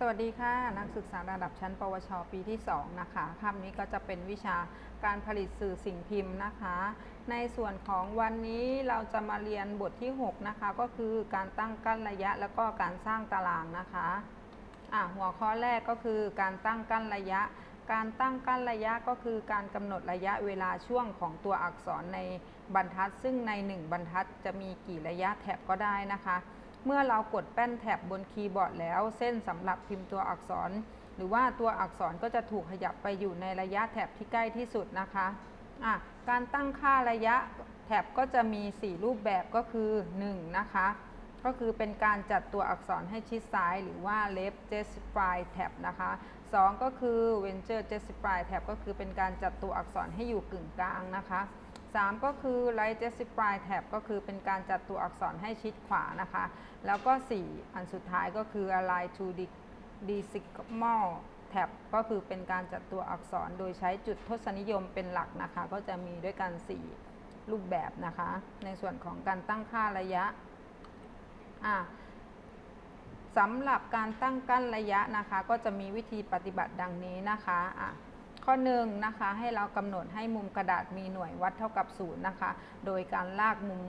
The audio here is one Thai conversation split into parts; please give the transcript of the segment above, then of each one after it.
สวัสดีค่ะ นักศึกษาระดับชั้น ปวช ปีที่ 2 นะคะคาบนี้ก็จะเป็นวิชาการผลิตสื่อสิ่งพิมพ์นะคะ ในส่วนของวันนี้เราจะมาเรียนบทที่ 6 นะคะ ก็คือการตั้งกั้นระยะแล้วก็การสร้างตารางนะคะอะหัวข้อแรกก็คือการตั้งกั้นระยะ การตั้งกั้นระยะก็คือการกำหนดระยะเวลาช่วงของตัวอักษรในบรรทัด ซึ่งใน 1 บรรทัดจะมีกี่ระยะแถบก็ได้นะคะ เมื่อเรากดแป้นแท็บบนคีย์บอร์ดแล้ว เส้นสำหรับพิมพ์ตัวอักษร หรือว่าตัวอักษรก็จะถูกขยับไปอยู่ในระยะแถบที่ใกล้ที่สุดนะคะะการตั้งค่าระยะแถบก็จะมี 4 รูปแบบก็คือ 1 นะคะ ก็คือเป็นการจัดตัวอักษรให้ชิดซ้าย หรือว่า left justify tab นะคะ 2 ก็คือ venture justify tab ก็คือเป็นการจัดตัวอักษรให้อยู่กึ่งกลางนะคะ 3 ก็คือ right justify tab ก็คือเป็นการจัดตัวอักษรให้ชิดขวานะคะ แล้วก็ 4 อันสุดท้ายก็คือ align to decimal tab ก็คือเป็นการจัดตัวอักษรโดยใช้จุดทศนิยมเป็นหลักนะคะ ก็จะมีด้วยกัน 4 รูปแบบนะคะ ในส่วนของการตั้งค่าระยะอะสำหรับการตั้งกั้นระยะนะคะ ก็จะมีวิธีปฏิบัติดังนี้นะคะอะ ข้อหนึ่งนะคะให้เรากำหนดให้มุมกระดาษมีหน่วยวัดเท่ากับศูนย์นะคะ โดยการลากมุม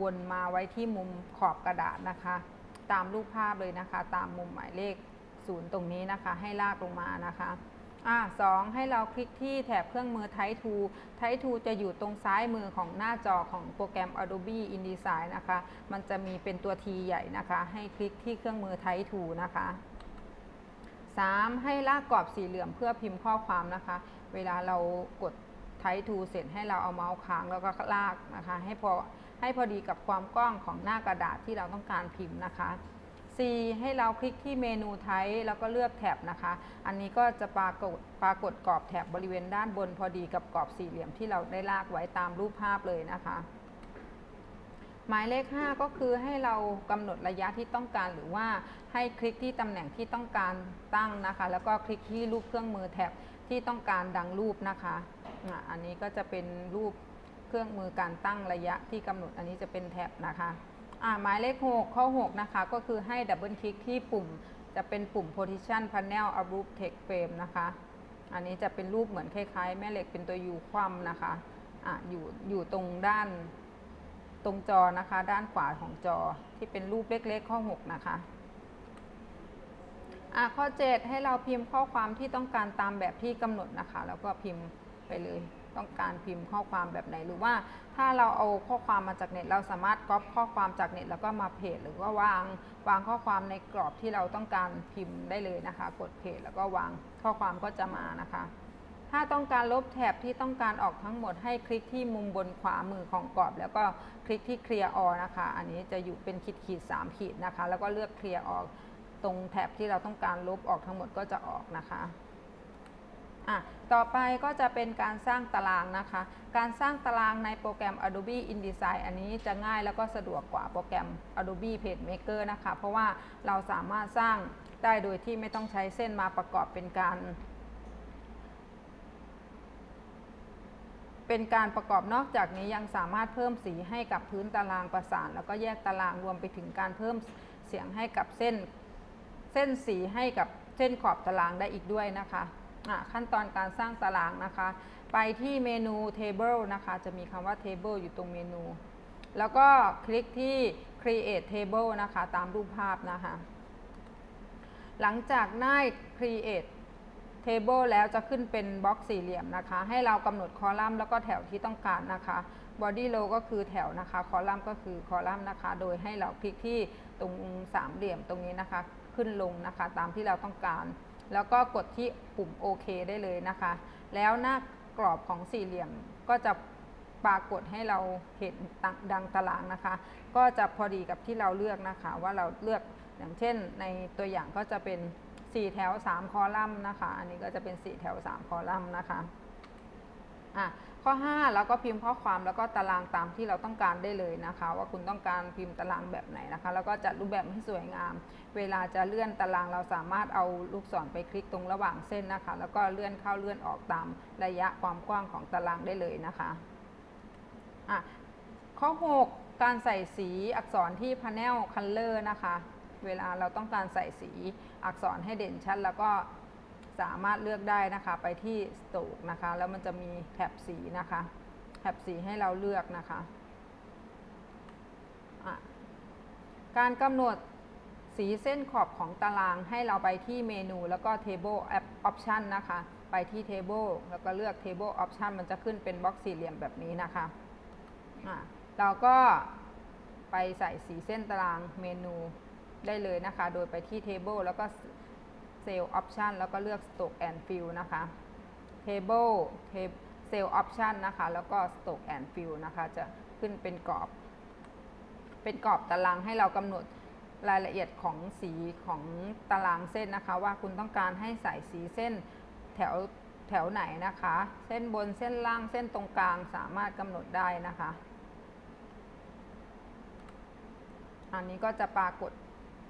วนมาไว้ที่มุมขอบกระดาษนะคะ ตามรูปภาพเลยนะคะ ตามมุมหมายเลขศูนย์ตรงนี้นะคะ ให้ลากลงมานะคะอ่าสองให้เราคลิกที่แถบเครื่องมือ Type 2 Type 2จะอยู่ตรงซ้ายมือของหน้าจอของโปรแกรม Adobe InDesign นะคะ มันจะมีเป็นตัว T ใหญ่นะคะ ให้คลิกที่เครื่องมือ Type 2 นะคะ 3. ให้ลากกรอบสี่เหลี่ยมเพื่อพิมพ์ข้อความนะคะ เวลาเรากด Type 2เสร็จให้เราเอาเมาส์ค้างแล้วก็ลากนะคะ ให้พอให้พอดีกับความกว้างของหน้ากระดาษที่เราต้องการพิมพ์นะคะ 4. ให้เราคลิกที่เมนูไทป์แล้วก็เลือกแท็บนะคะ อันนี้ก็จะปรากฏปรากฏกรอบแท็บบริเวณด้านบนพอดีกับกรอบสี่เหลี่ยมที่เราได้ลากไว้ตามรูปภาพเลยนะคะ หมายเลข 5 ก็คือให้เรากำหนดระยะที่ต้องการ หรือว่าให้คลิกที่ตำแหน่งที่ต้องการตั้งนะคะ แล้วก็คลิกที่รูปเครื่องมือแท็บที่ต้องการดังรูปนะคะอันนี้ก็จะเป็นรูปเครื่องมือการตั้งระยะที่กำหนดอันนี้จะเป็นแท็บนะคะหมายเลข 6 ข้อ 6 นะคะ ก็คือให้ดับเบิลคลิกที่ปุ่มจะเป็นปุ่ม position panel abrup text frame นะคะ อันนี้จะเป็นรูปเหมือนคล้ายๆ แม่เหล็กเป็นตัวยูคว่ำนะคะอะอยู่อยู่ตรงด้าน ตรงจอนะคะ ด้านขวาของจอที่เป็นรูปเล็กๆข้อ 6 นะคะอะข้อ 7 ให้เราพิมพ์ข้อความที่ต้องการตามแบบที่กำหนดนะคะ แล้วก็พิมพ์ไปเลยต้องการพิมพ์ข้อความแบบไหนหรือว่าถ้าเราเอาข้อความมาจากเน็ต เราสามารถก๊อปข้อความจากเน็ตแล้วก็มาเพจหรือว่าวางวางข้อความในกรอบที่เราต้องการพิมพ์ได้เลยนะคะ กดเพจแล้วก็วางข้อความก็จะมานะคะ ถ้าต้องการลบแถบที่ต้องการออกทั้งหมดให้คลิกที่มุมบนขวามือของกรอบ แล้วก็คลิกที่ clear all นะคะ อันนี้จะอยู่เป็นขีดขีดสามขีดนะคะ แล้วก็เลือก clear all ตรงแถบที่เราต้องการลบออกทั้งหมดก็จะออกนะคะอะต่อไปก็จะเป็นการสร้างตารางนะคะ การสร้างตารางในโปรแกรม Adobe InDesign อันนี้จะง่ายแล้วก็สะดวกกว่าโปรแกรม Adobe PageMaker นะคะ เพราะว่าเราสามารถสร้างได้โดยที่ไม่ต้องใช้เส้นมาประกอบเป็นการ เป็นการประกอบนอกจากนี้ยังสามารถเพิ่มสีให้กับพื้นตารางประสาน แล้วก็แยกตารางรวมไปถึงการเพิ่มเสียงให้กับเส้น เส้นสีให้กับเส้นขอบตารางได้อีกด้วยนะคะะขั้นตอนการสร้างตารางนะคะ ไปที่เมนู table นะคะ จะมีคำว่า table อยู่ตรงเมนู แล้วก็คลิกที่ create table นะคะ ตามรูปภาพนะคะ หลังจากได้ create table แล้วจะขึ้นเป็นบล็อกสี่เหลี่ยมนะคะ ให้เรากำหนดคอลัมน์แล้วก็แถวที่ต้องการนะคะ body row ก็คือแถวนะคะคอลัมน์ก็คือคอลัมน์นะคะ โดยให้เราคลิกที่ตรงสามเหลี่ยมตรงนี้นะคะ ขึ้นลงนะคะตามที่เราต้องการ แล้วก็กดที่ปุ่มโอเคได้เลยนะคะ แล้วหน้ากรอบของสี่เหลี่ยมก็จะปรากฏให้เราเห็นดังตารางนะคะ ก็จะพอดีกับที่เราเลือกนะคะ ว่าเราเลือกอย่างเช่นในตัวอย่างก็จะเป็น 4 แถว 3 คอลัมน์นะคะ อันนี้ก็จะเป็น 4 แถว 3 คอลัมน์นะคะอะข้อ 5 แล้วก็พิมพ์ข้อความแล้วก็ตารางตามที่เราต้องการได้เลยนะคะ ว่าคุณต้องการพิมพ์ตารางแบบไหนนะคะ แล้วก็จัดรูปแบบให้สวยงาม เวลาจะเลื่อนตารางเราสามารถเอาลูกศรไปคลิกตรงระหว่างเส้นนะคะ แล้วก็เลื่อนเข้าเลื่อนออกตามระยะความกว้างของตารางได้เลยนะคะอะข้อ 6 การใส่สีอักษรที่ Panel Color นะคะ เวลาเราต้องการใส่สีอักษรให้เด่นชัด แล้วก็สามารถเลือกได้นะคะไปที่สโตกนะคะ แล้วมันจะมีแถบสีนะคะแถบสีให้เราเลือกนะคะะการกำหนดสีเส้นขอบของตารางให้เราไปที่เมนูแล้วก็ table option นะคะ ไปที่ table แล้วก็เลือก table option มันจะขึ้นเป็นบล็อกสี่เหลี่ยมแบบนี้นะคะอะเราก็ไปใส่สีเส้นตารางเมนู ได้เลยนะคะ โดยไปที่ table แล้วก็ cell option แล้วก็เลือก stock and fill นะคะ table cell option นะคะ แล้วก็ stock and fill นะคะ จะขึ้นเป็นกรอบ เป็นกรอบตารางให้เรากำหนดรายละเอียดของสีของตารางเส้นนะคะ ว่าคุณต้องการให้ใส่สีเส้นแถวแถวไหนนะคะ เส้นบนเส้นล่างเส้นตรงกลางสามารถกำหนดได้นะคะ อันนี้ก็จะปรากฏ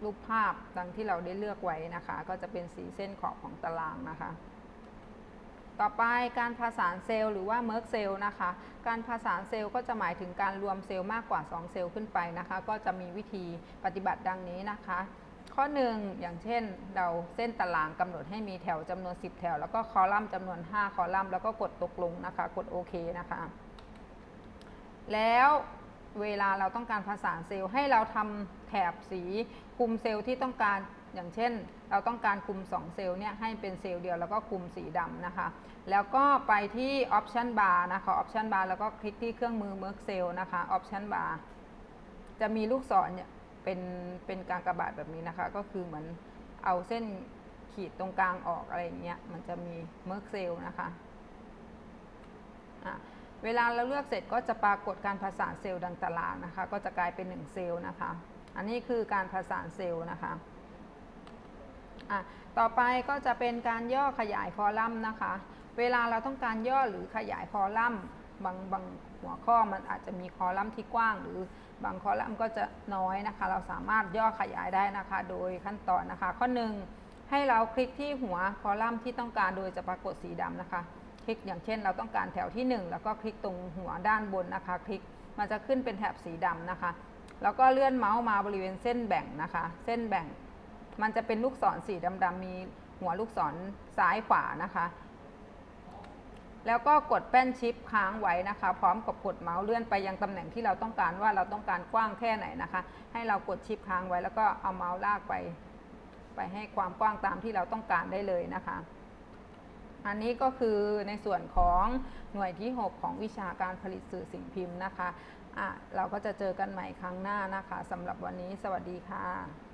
รูปภาพดังที่เราได้เลือกไว้นะคะ ก็จะเป็นสีเส้นขอบของตารางนะคะ ต่อไปการผสานเซลล์หรือว่าเม r ร์กเซลล์นะคะ การผสานเซลล์ก็จะหมายถึงการรวมเซลล์มากกว่า 2 เซลล์ขึ้นไปนะคะ ก็จะมีวิธีปฏิบัติดังนี้นะคะ ข้อ 1 อย่างเช่น เราเส้นตารางกำหนดให้มีแถวจำนวน 10 แถว แล้วก็คอลัมน์จำนวน 5 คอลัมน์แล้วก็กดตกลงนะคะ กดโอเคนะคะ แล้ว เวลาเราต้องการผสานเซลล์ให้เราทำแถบสีคุมเซลล์ที่ต้องการอย่างเช่น เราต้องการคุม 2 เซลล์เนี่ยให้เป็นเซลล์เดียวแล้วก็คุมสีดำนะคะ แล้วก็ไปที่ Option Bar นะคะ Option Bar แล้วก็คลิกที่เครื่องมือ Merge Cell นะคะ Option Bar จะมีลูกศรเนี่ยเป็นเป็นการกระบาดแบบนี้นะคะ ก็คือเหมือนเอาเส้นขีดตรงกลางออกอะไรอย่างเงี้ยมันจะมี Merge Cell นะคะอะ เวลาเราเลือกเสร็จก็จะปรากฏการผสานเซลล์ดังตารางนะคะ ก็จะกลายเป็น 1 เซลล์นะคะ อันนี้คือการผสานเซลล์นะคะอะต่อไปก็จะเป็นการย่อขยายคอลัมน์นะคะ เวลาเราต้องการย่อหรือขยายคอลัมน์บางบางหัวข้อมันอาจจะมีคอลัมน์ที่กว้าง หรือบางคอลัมน์ก็จะน้อยนะคะ เราสามารถย่อขยายได้นะคะ โดยขั้นตอนนะคะ ข้อ 1 ให้เราคลิกที่หัวคอลัมน์ที่ต้องการโดยจะปรากฏสีดำนะคะ ลิกอย่างเช่น เราต้องการแถวที่ 1 แล้วก็คลิกตรงหัวด้านบนนะคะ คลิกมันจะขึ้นเป็นแถบสีดำนะคะ แล้วก็เลื่อนเมาส์มาบริเวณเส้นแบ่งนะคะ เส้นแบ่ง มันจะเป็นลูกศรสีดำๆมีหัวลูกศรซ้ายขวานะคะ แล้วก็กดแป้นชิปค้างไว้นะคะ พร้อมกับกดเมาส์เลื่อนไปยังตำแหน่งที่เราต้องการว่าเราต้องการกว้างแค่ไหนนะคะ ให้เรากดชิปค้างไว้แล้วก็เอาเมาส์ลากไป ไปให้ความกว้างตามที่เราต้องการได้เลยนะคะ อันนี้ก็คือในส่วนของหน่วยที่ 6 ของวิชาการผลิตสื่อสิ่งพิมพ์นะคะะเราก็จะเจอกันใหม่ครั้งหน้านะคะสำหรับวันนี้ สวัสดีค่ะ